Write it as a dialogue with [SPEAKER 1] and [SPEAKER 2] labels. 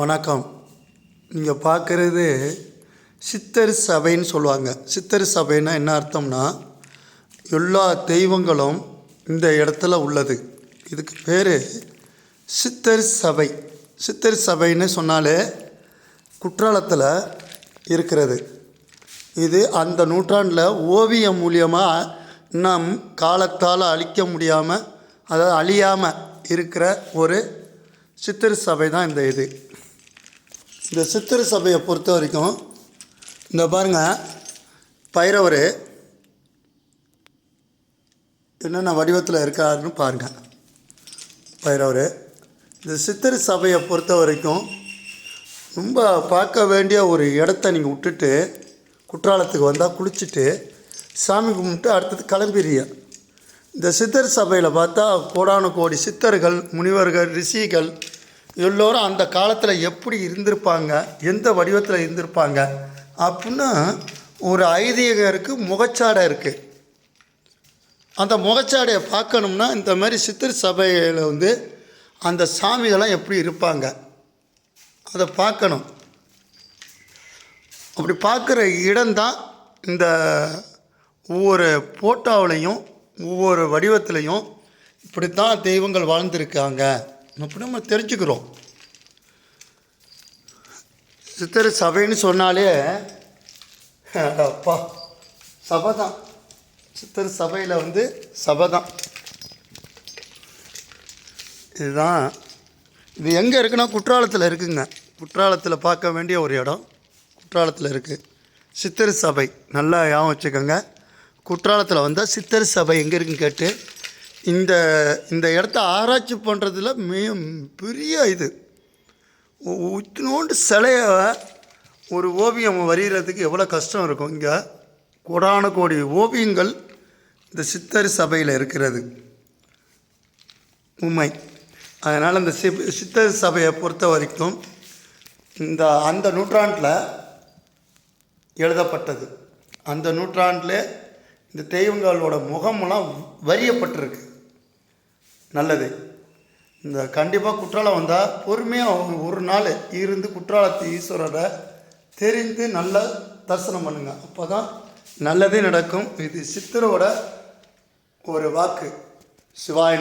[SPEAKER 1] வணக்கம். நீங்கள் பார்க்குறது சித்தர் சபைன்னு சொல்லுவாங்க. சித்தர் சபைன்னா என்ன அர்த்தம்னா எல்லா தெய்வங்களும் இந்த இடத்துல உள்ளது. இதுக்கு பேர் சித்தர் சபை. சித்தர் சபைன்னு சொன்னாலே குற்றாலத்தில் இருக்கிறது. இது அந்த நூற்றாண்டில் ஓவியம் மூலியமாக நம் காலத்தால் அழிக்க முடியாமல் அதாவது அழியாமல் இருக்கிற ஒரு சித்திர சபை தான் இந்த இது. இந்த சித்திர சபையை பொறுத்த வரைக்கும் இந்த பாருங்கள் பைரவர் என்னென்ன வடிவத்தில் இருக்காருன்னு பாருங்கள் பைரவர் இந்த சித்திர சபையை பொறுத்த வரைக்கும் ரொம்ப பார்க்க வேண்டிய ஒரு இடத்த நீங்கள் விட்டுட்டு குற்றாலத்துக்கு வந்தால் குளிச்சுட்டு சாமி கும்பிட்டு அடுத்தது கிளம்பிடுறீங்க. இந்த சித்தர் சபையில் பார்த்தா கோடான கோடி சித்தர்கள் முனிவர்கள் ரிஷிகள் எல்லோரும் அந்த காலத்தில் எப்படி இருந்திருப்பாங்க எந்த வடிவத்தில் இருந்திருப்பாங்க அப்படின்னு ஒரு ஐதீகம் இருக்குது முகச்சாடை இருக்குது அந்த முகச்சாடையை பார்க்கணும்னா இந்த மாதிரி சித்தர் சபையில் வந்து அந்த சாமிகள்லாம் எப்படி இருப்பாங்க அதை பார்க்கணும். அப்படி பார்க்குற இடம்தான் இந்த ஒவ்வொரு போட்டோவிலையும் ஒவ்வொரு வடிவத்துலையும் இப்படி தான் தெய்வங்கள் வாழ்ந்திருக்காங்க. அப்படி நம்ம தெரிஞ்சுக்கிறோம். சித்தர் சபைன்னு சொன்னாலே அப்பா சபை தான் சித்தர் சபையில் வந்து சபை தான் இதுதான் இது எங்கே இருக்குன்னா குற்றாலத்தில் இருக்குங்க. குற்றாலத்தில் பார்க்க வேண்டிய ஒரு இடம். குற்றாலத்தில் இருக்குது சித்தர் சபை. நல்லா ஞாபகம் வச்சுக்கோங்க. குற்றாலத்தில் வந்தால் சித்தர் சபை எங்கே இருக்குன்னு கேட்டு இந்த இந்த இடத்த ஆராய்ச்சி பண்ணுறதுல மிக பெரிய இது. உத்தினோண்டு சிலைய ஒரு ஓவியம் வரைகிறதுக்கு எவ்வளோ கஷ்டம் இருக்கும். இங்கே கோடான கோடி ஓவியங்கள் இந்த சித்தர் சபையில் இருக்கிறது. உண்மை. அதனால் இந்த சி சித்தர் சபையை பொறுத்த வரைக்கும் இந்த அந்த நூற்றாண்டில் எழுதப்பட்டது. அந்த நூற்றாண்டில் இந்த தெய்வங்களோட முகமெல்லாம் வரியப்பட்டிருக்கு. நல்லது. இந்த கண்டிப்பாக குற்றாலம் வந்தால் பொறுமையாக அவங்க ஒரு நாள் இருந்து குற்றாலத்து ஈஸ்வரரை தெரிந்து நல்லா தரிசனம் பண்ணுங்க. அப்போ தான் நல்லதே நடக்கும். இது சித்தரோட ஒரு வாக்கு. சிவாய